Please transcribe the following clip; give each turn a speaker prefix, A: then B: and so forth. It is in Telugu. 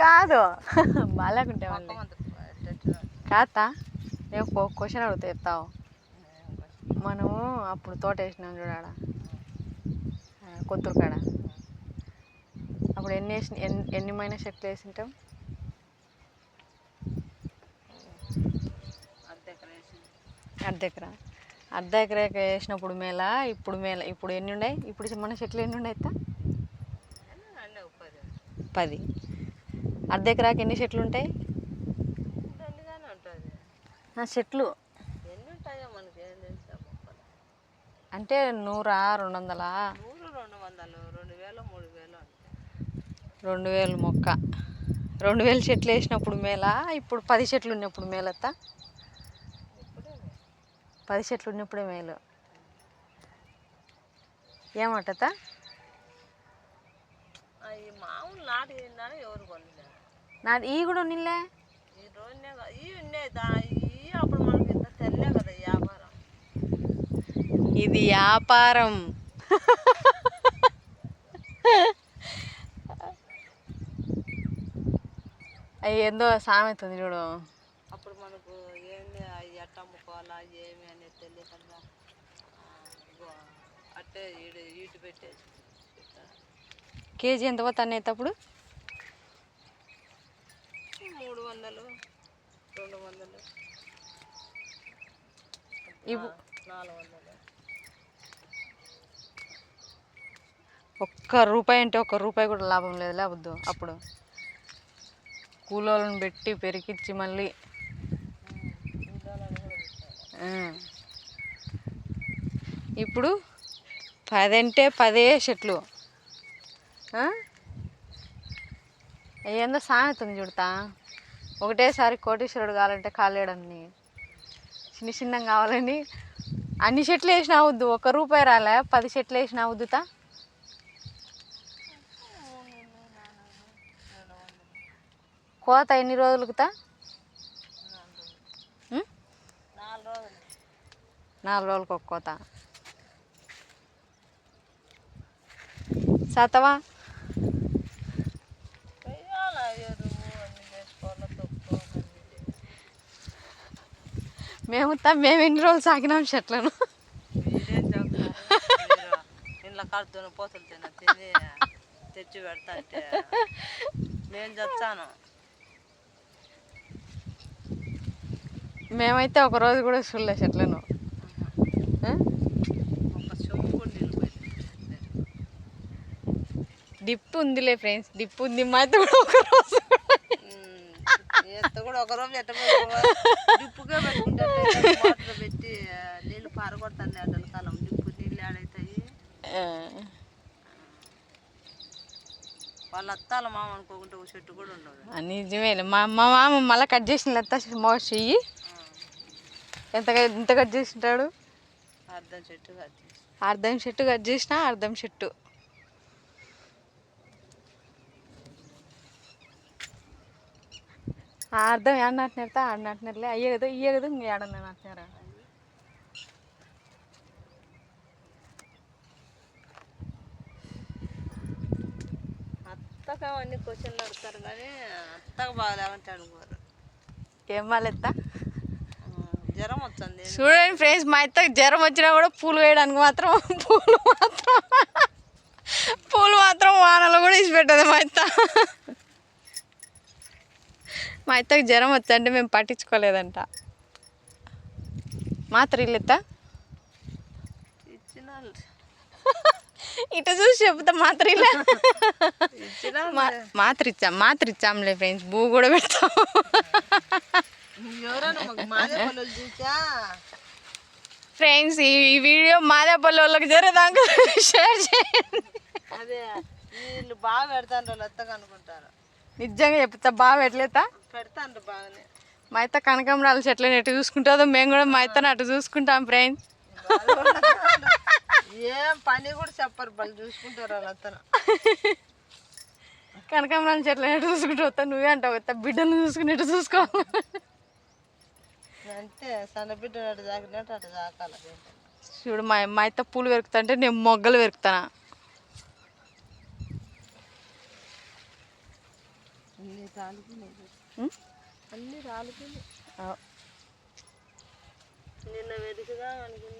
A: కాదు. బాగాలేకుంటే వాళ్ళు
B: మొక్క అంత ఎట్టెట్టినా.
A: కాతా? నేను క్వశ్చన్ అడుగుతా చెప్తావు. మనము అప్పుడు తోట వేసినాం చూడాడ కొత్తూరు కాడ. అప్పుడు ఎన్ని వేసిన ఎన్ని ఎన్ని మైన చెట్లు వేసింటాం?
B: అర్ధ ఎకరం.
A: అర్ధ ఎకరా వేసినప్పుడు మేళ ఇప్పుడు మేళ ఇప్పుడు ఎన్ని ఉన్నాయి ఇప్పుడు మన చెట్లు ఎన్ని ఉన్నాయి పది. అర్ధ ఎకరాకి ఎన్ని చెట్లు ఉంటాయి
B: దండిగానే ఉంటుంది
A: ఆ చెట్లు అంటే నూరా రెండు వందలా
B: రెండు వందలు రెండు వేలు మూడు వేలు ఉంటాయి
A: రెండు వేలు మొక్క. రెండు వేలు చెట్లు వేసినప్పుడు మేళ ఇప్పుడు పది చెట్లు ఉన్నప్పుడు మేలత్త?
B: ఇప్పుడే
A: పది చెట్లు ఉన్నప్పుడే మేలు. ఏమంటత
B: మామూలు నాటి తిన్నాను ఎవరు కొనలే
A: నాది ఈ కూడా ఉన్నిలే ఇది వ్యాపారం. అయ్యి ఏందో సామెత ఉంది చూడు.
B: అప్పుడు మనకు ఏంది అవి ఎట్ట అమ్ముకోవాలా ఏమి అనేది తెలియకుండా అట్టే ఈటు పెట్టేసి.
A: కేజీ ఎంత పోతాను అప్పుడు
B: మూడు వందలు రెండు వందలు
A: ఇవ్వు. ఒక్క రూపాయి అంటే ఒక్క రూపాయి కూడా లాభం లేదు లేవద్దు అప్పుడు. కూలోళ్ళని పెట్టి పెరికిచ్చి మళ్ళీ. ఇప్పుడు పదంటే పదే చెట్లు ఏందో సామెత ఉంది చూడతా ఒకటేసారి కోటీశ్వరుడు కావాలంటే కాలేడని చిన్న చిన్నగా కావాలని. అన్ని చెట్లు వేసినా అవద్దు ఒక రూపాయి రాలే పది చెట్లు వేసినా అవద్దుతా కోత ఎన్ని రోజులకుతా?
B: నాలుగు రోజులు
A: నాలుగు రోజులకు ఒక కోత. సతవా మేము మేము ఎన్ని రోజులు సాగినాం చెట్లను?
B: ఇంట్లో కడుతున్న పోతలు తిన తెచ్చి పెడతా అంటే నేను చెప్తాను
A: మేమైతే ఒక రోజు కూడా చూడలే చెట్లను. డిప్ ఉందిలే ఫ్రెండ్స్ డిప్ ఉంది మా అయితే కూడా ఒక రోజు కూడా
B: ఒక రోజు ఎట్ట డిప్పుగా పెట్టుకుంటే మోటార్ పెట్టి నీళ్ళు పారగొడతాను ఎండల కాలం డిప్పు నీళ్ళు ఆడవుతాయి. వాళ్ళ అత్తాల మామ అనుకోకుంటే ఒక చెట్టు కూడా ఉండదు.
A: నిజమేలే. మా మా మామ మళ్ళీ కట్ చేసిన మోస్ చెయ్యి. ఎంత ఎంత కట్ చేసింటాడు?
B: అర్థం చెట్టు కట్టి
A: అర్ధం చెట్టు కట్ చేసిన అర్ధం చెట్టు. అర్థం ఏడ నాటినారుతా ఆడ నాటినారులే అయ్యే కదా ఇయ్యే కదా ఇంక ఏడన్నా నాటినారా
B: అత్తకు అవన్నీ క్వశ్చన్లు అడుగుతారు కానీ అత్తకు బాగా లేవంటే అడుగుతారు
A: ఏం వాళ్ళెత్త
B: జ్వరం వచ్చింది
A: చూడండి ఫ్రెండ్స్ మా అత్తకి జ్వరం వచ్చినా కూడా పూలు వేయడానికి మాత్రం పూలు మాత్రం పూలు మాత్రం వానలో కూడా ఇచ్చి పెట్టదు మా అత్త. మా అత్తకి జ్వరం వచ్చంటే మేము పట్టించుకోలేదంట. మాత్ర ఇల్లెత్తా ఇటు చూసి చెప్తా మాత్ర మాత్ర ఇచ్చాం మాత్ర ఇచ్చాంలే ఫ్రెండ్స్ బూ కూడా పెడతాం. ఫ్రెండ్స్ ఈ ఈ వీడియో మాదేపల్లి వాళ్ళకి జరదాకా షేర్ చేయండి.
B: అదే వీళ్ళు బాగా పెడతాను వాళ్ళు అత్తగా అనుకుంటారు.
A: నిజంగా చెప్తా బాగా పెట్టలేతా
B: పెడతాను బాగానే.
A: మా కనకాంబరాల చెట్లను ఎటు చూసుకుంటుందో మేము కూడా మా అత్తను అటు చూసుకుంటాం ఫ్రెండ్స్
B: ఏం పని కూడా చెప్పరు వాళ్ళు చూసుకుంటారు వాళ్ళ అత్తను
A: కనకాంబరాల చెట్లను ఎటు చూసుకుంటూ వస్తా నువ్వే అంటావు వస్తా బిడ్డను చూసుకుని ఎటు చూసుకో.
B: అంతే సన్న బిడ్డ అటు అటు
A: చూడు మా మా అత్త పూలు పెరుకుతుంటే నేను మొగ్గలు పెరుకుతానా?
B: అన్ని రాలిపోయినాయి. నిన్న వెతుకుదాం అనుకున్నా.